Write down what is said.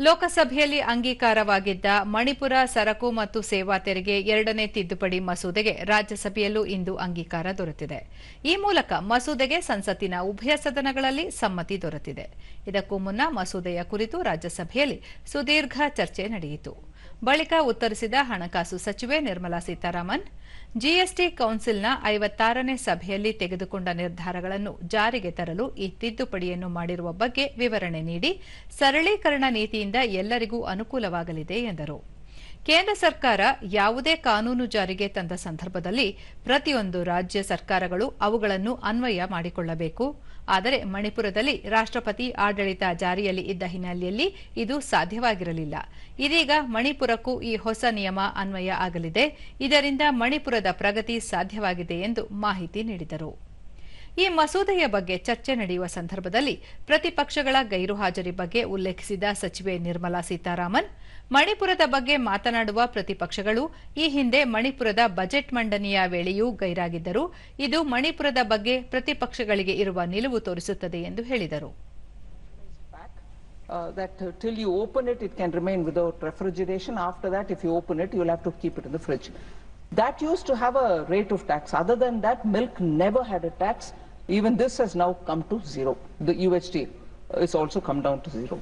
ಲೋಕಸಭೆಯಲ್ಲಿ ಅಂಗೀಕಾರವಾಗಿದ್ದ ಮಣಿಪುರ ಸರಕು ಮತ್ತು ಸೇವಾ ತೆರಿಗೆ ಎರಡನೇ ತಿದ್ದುಪಡಿ ಮಸೂದೆಗೆ ರಾಜ್ಯಸಭೆಯಲ್ಲೂ ಇಂದು ಅಂಗೀಕಾರ ದೊರೆತಿದೆ. ಈ ಮೂಲಕ ಮಸೂದೆಗೆ ಸಂಸತ್ತಿನ ಉಭಯ ಸದನಗಳಲ್ಲಿ ಸಮ್ಮತಿ ದೊರೆತಿದೆ. ಇದಕ್ಕೂ ಮುನ್ನ ಮಸೂದೆಯ ಕುರಿತು ರಾಜ್ಯಸಭೆಯಲ್ಲಿ ಸುದೀರ್ಘ ಚರ್ಚೆ ನಡೆಯಿತು. ಬಳಿಕ ಉತ್ತರಿಸಿದ ಹಣಕಾಸು ಸಚಿವೆ ನಿರ್ಮಲಾ ಸೀತಾರಾಮನ್ ಜಿಎಸ್ಟಿ ಕೌನ್ಸಿಲ್ನ ಐವತ್ತಾರನೇ ಸಭೆಯಲ್ಲಿ ತೆಗೆದುಕೊಂಡ ನಿರ್ಧಾರಗಳನ್ನು ಜಾರಿಗೆ ತರಲು ಈ ತಿದ್ದುಪಡಿಯನ್ನು ಮಾಡಿರುವ ಬಗ್ಗೆ ವಿವರಣೆ ನೀಡಿ ಸರಳೀಕರಣ ನೀತಿಯಿಂದ ಎಲ್ಲರಿಗೂ ಅನುಕೂಲವಾಗಲಿದೆ ಎಂದರು. ಕೇಂದ್ರ ಸರ್ಕಾರ ಯಾವುದೇ ಕಾನೂನು ಜಾರಿಗೆ ತಂದ ಸಂದರ್ಭದಲ್ಲಿ ಪ್ರತಿಯೊಂದು ರಾಜ್ಯ ಸರ್ಕಾರಗಳು ಅವುಗಳನ್ನು ಅನ್ವಯ ಮಾಡಿಕೊಳ್ಳಬೇಕು. ಆದರೆ ಮಣಿಪುರದಲ್ಲಿ ರಾಷ್ಟ್ರಪತಿ ಆಡಳಿತ ಜಾರಿಯಲ್ಲಿ ಇದ್ದ ಹಿನ್ನೆಲೆಯಲ್ಲಿ ಇದು ಸಾಧ್ಯವಾಗಿರಲಿಲ್ಲ. ಇದೀಗ ಮಣಿಪುರಕ್ಕೂ ಈ ಹೊಸ ನಿಯಮ ಅನ್ವಯ ಆಗಲಿದೆ. ಇದರಿಂದ ಮಣಿಪುರದ ಪ್ರಗತಿ ಸಾಧ್ಯವಾಗಿದೆ ಎಂದು ಮಾಹಿತಿ ನೀಡಿದರು. ಈ ಮಸೂದೆಯ ಬಗ್ಗೆ ಚರ್ಚೆ ನಡೆಯುವ ಸಂದರ್ಭದಲ್ಲಿ ಪ್ರತಿಪಕ್ಷಗಳ ಗೈರುಹಾಜರಿ ಬಗ್ಗೆ ಉಲ್ಲೇಖಿಸಿದ ಸಚಿವೆ ನಿರ್ಮಲಾ ಸೀತಾರಾಮನ್ ಮಣಿಪುರದ ಬಗ್ಗೆ ಮಾತನಾಡುವ ಪ್ರತಿಪಕ್ಷಗಳು ಈ ಹಿಂದೆ ಮಣಿಪುರದ ಬಜೆಟ್ ಮಂಡನೆಯ ವೇಳೆಯೂ ಗೈರಾಗಿದ್ದರು ಇದು ಮಣಿಪುರದ ಬಗ್ಗೆ ಪ್ರತಿಪಕ್ಷಗಳಿಗೆ ಇರುವ ನಿಲುವು ತೋರಿಸುತ್ತದೆ ಎಂದು ಹೇಳಿದರು uh, that uh, till you open it, it can remain without refrigeration. After that, if you open it, you'll have to keep it in the fridge. That used to have a rate of tax. Other than that, milk never had a tax. Even this has now come to zero. The UHT is also come down to zero.